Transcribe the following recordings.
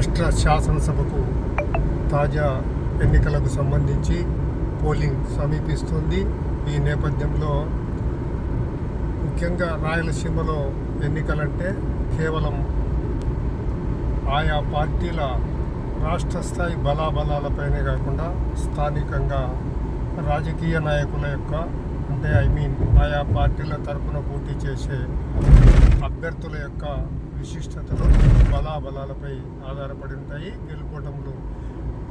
రాష్ట్ర శాసనసభకు తాజా ఎన్నికలకు సంబంధించి పోలింగ్ సమీపిస్తుంది. ఈ నేపథ్యంలో ముఖ్యంగా రాయలసీమలో ఎన్నికలంటే కేవలం ఆయా పార్టీల రాష్ట్ర స్థాయి బలాబలాలపైనే కాకుండా స్థానికంగా రాజకీయ నాయకుల యొక్క అంటే ఐ మీన్ ఆయా పార్టీల తరపున పోటీ చేసే అభ్యర్థుల యొక్క విశిష్టతలు బలాబలాలపై ఆధారపడి ఉంటాయి. గెలుపోటములు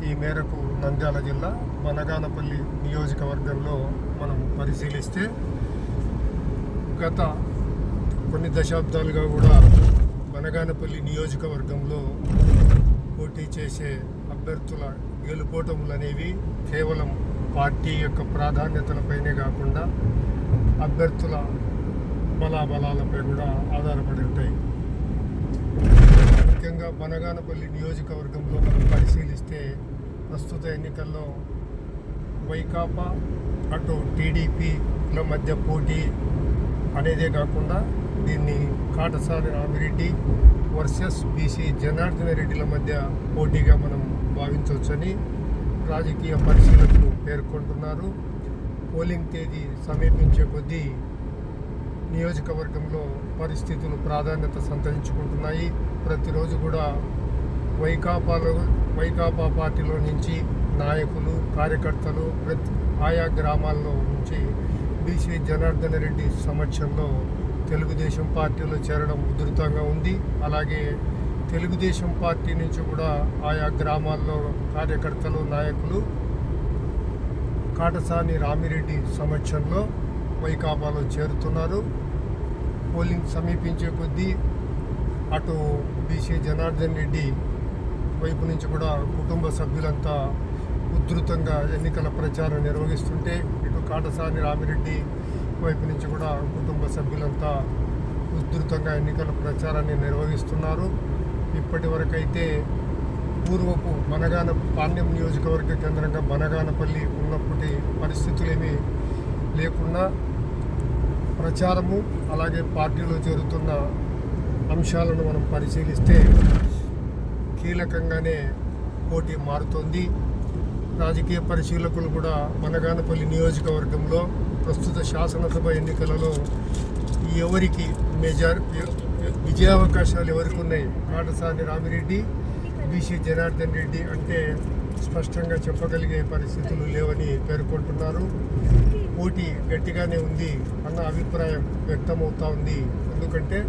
ఈ మేరకు నంద్యాల జిల్లా బనగానపల్లి నియోజకవర్గంలో మనం పరిశీలిస్తే గత కొన్ని దశాబ్దాలుగా కూడా బనగానపల్లి నియోజకవర్గంలో పోటీ చేసే అభ్యర్థుల గెలుపోటములు అనేవి కేవలం పార్టీ యొక్క ప్రాధాన్యతలపైనే కాకుండా అభ్యర్థుల బలాబలాలపై కూడా ఆధారపడి ఉంటాయి. ముఖ్యంగా బనగానపల్లి నియోజకవర్గంలో మనం పరిశీలిస్తే ప్రస్తుత ఎన్నికల్లో వైకాపా అటు టీడీపీల మధ్య పోటీ అనేదే కాకుండా దీన్ని కాటసాని రామిరెడ్డి వర్సెస్ బీసీ జనార్దన రెడ్డిల మధ్య పోటీగా మనం భావించవచ్చని రాజకీయ పరిశీలకులు పేర్కొంటున్నారు. పోలింగ్ తేదీ సమీపించే కొద్దీ నియోజకవర్గంలో పరిస్థితులు ప్రాధాన్యత సంతరించుకుంటున్నాయి. ప్రతిరోజు కూడా వైకాపాలో వైకాపా పార్టీలో నుంచి నాయకులు కార్యకర్తలు ప్రతి ఆయా గ్రామాల్లో నుంచి బీసీ జనార్దన రెడ్డి సమక్షంలో తెలుగుదేశం పార్టీలో చేరడం ఉధృతంగా ఉంది. అలాగే తెలుగుదేశం పార్టీ నుంచి కూడా ఆయా గ్రామాల్లో కార్యకర్తలు నాయకులు కాటసాని రామిరెడ్డి సమక్షంలో వైకాపాలో చేరుతున్నారు. పోలింగ్ సమీపించే కొద్దీ అటు బీసీ జనార్దన్ రెడ్డి వైపు నుంచి కూడా కుటుంబ సభ్యులంతా ఉధృతంగా ఎన్నికల ప్రచారం నిర్వహిస్తుంటే ఇటు కాటసాని రామిరెడ్డి వైపు నుంచి కూడా కుటుంబ సభ్యులంతా ఉధృతంగా ఎన్నికల ప్రచారాన్ని నిర్వహిస్తున్నారు. ఇప్పటి వరకైతే పూర్వపు మనగాన పాణ్యం నియోజకవర్గ కేంద్రంగా మనగానపల్లి ఉన్నప్పటి పరిస్థితులేమీ లేకుండా ప్రచారము అలాగే పార్టీలో జరుగుతున్న అంశాలను మనం పరిశీలిస్తే కీలకంగానే పోటీ మారుతోంది. రాజకీయ పరిశీలకులు కూడా మనగానపల్లి నియోజకవర్గంలో ప్రస్తుత శాసనసభ ఎన్నికలలో ఎవరికి మెజార్ విజయావకాశాలు ఎవరికి ఉన్నాయి కాటసాని రామిరెడ్డి బీసీ జనార్దన్ రెడ్డి అంటే స్పష్టంగా చెప్పగలిగే పరిస్థితులు లేవని పేర్కొంటున్నారు. పోటీ గట్టిగానే ఉంది అన్న అభిప్రాయం వ్యక్తమవుతూ ఉంది. ఎందుకంటే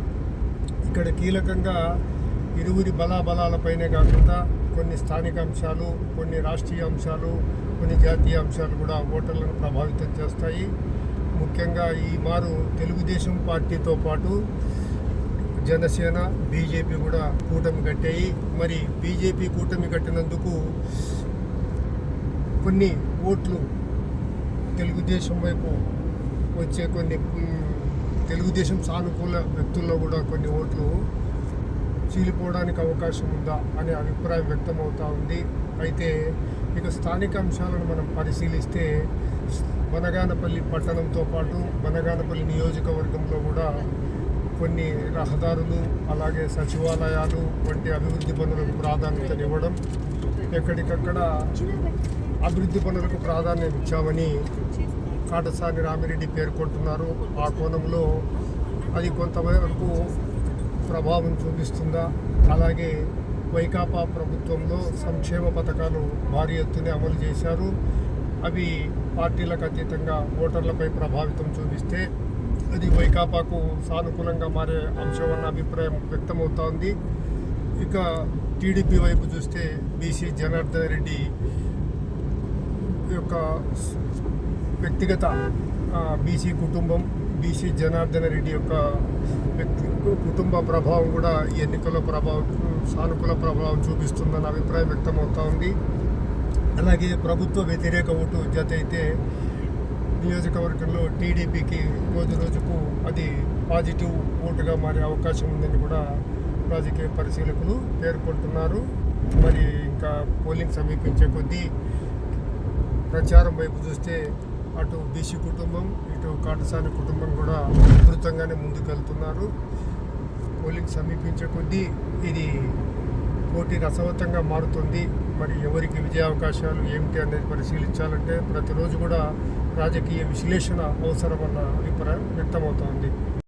ఇక్కడ కీలకంగా ఇరువురి బలాబలాలపైనే కాకుండా కొన్ని స్థానిక అంశాలు కొన్ని రాష్ట్రీయ అంశాలు కొన్ని జాతీయ అంశాలు కూడా ఓటర్లను ప్రభావితం చేస్తాయి. ముఖ్యంగా ఈ మారు తెలుగుదేశం పార్టీతో పాటు జనసేన బీజేపీ కూడా కూటమి కట్టాయి. మరి బీజేపీ కూటమి కట్టినందుకు కొన్ని ఓట్లు తెలుగుదేశం వైపు వచ్చే కొన్ని తెలుగుదేశం సానుకూల వ్యక్తుల్లో కూడా కొన్ని ఓట్లు చీలిపోవడానికి అవకాశం ఉందా అనే అభిప్రాయం వ్యక్తమవుతూ ఉంది. అయితే ఇక స్థానిక అంశాలను మనం పరిశీలిస్తే బనగానపల్లి పట్టణంతో పాటు బనగానపల్లి నియోజకవర్గంలో కూడా కొన్ని రహదారులు అలాగే సచివాలయాలు వంటి అభివృద్ధి పనులకు ప్రాధాన్యతనివ్వడం ఎక్కడికక్కడ అభివృద్ధి పనులకు ప్రాధాన్యత ఇచ్చామని కాటసాని రామిరెడ్డి పేర్కొంటున్నారు. ఆ కోణంలో అది కొంతవరకు ప్రభావం చూపిస్తుందా? అలాగే వైకాపా ప్రభుత్వంలో సంక్షేమ పథకాలు భారీ ఎత్తున అమలు చేశారు. అవి పార్టీలకు అతీతంగా ఓటర్లపై ప్రభావితం చూపిస్తే అది వైకాపాకు సానుకూలంగా మారే అంశం అన్న అభిప్రాయం వ్యక్తమవుతోంది. ఇక టీడీపీ వైపు చూస్తే బీసీ జనార్దన్ రెడ్డి యొక్క వ్యక్తిగత బీసీ కుటుంబం బీసీ జనార్దన రెడ్డి యొక్క వ్యక్తి కుటుంబ ప్రభావం కూడా ఈ ఎన్నికల్లో ప్రభావం సానుకూల ప్రభావం చూపిస్తుందన్న అభిప్రాయం వ్యక్తమవుతూ ఉంది. అలాగే ప్రభుత్వ వ్యతిరేక ఓటు జత అయితే నియోజకవర్గంలో టీడీపీకి రోజు రోజుకు అది పాజిటివ్ ఓటుగా మారే అవకాశం ఉందని కూడా రాజకీయ పరిశీలకులు పేర్కొంటున్నారు. మరి ఇంకా పోలింగ్ సమీపించే కొద్దీ ప్రచారం వైపు చూస్తే అటు బీసీ కుటుంబం ఇటు కాటసాని కుటుంబం కూడా అద్భుతంగానే ముందుకెళ్తున్నారు. పోలింగ్ సమీపించే కొద్దీ ఇది పోటీ రసవంతంగా మారుతుంది. మరి ఎవరికి విజయావకాశాలు ఏమిటి అనేది పరిశీలించాలంటే ప్రతిరోజు కూడా రాజకీయ విశ్లేషణ అవసరమన్న అభిప్రాయం వ్యక్తమవుతోంది.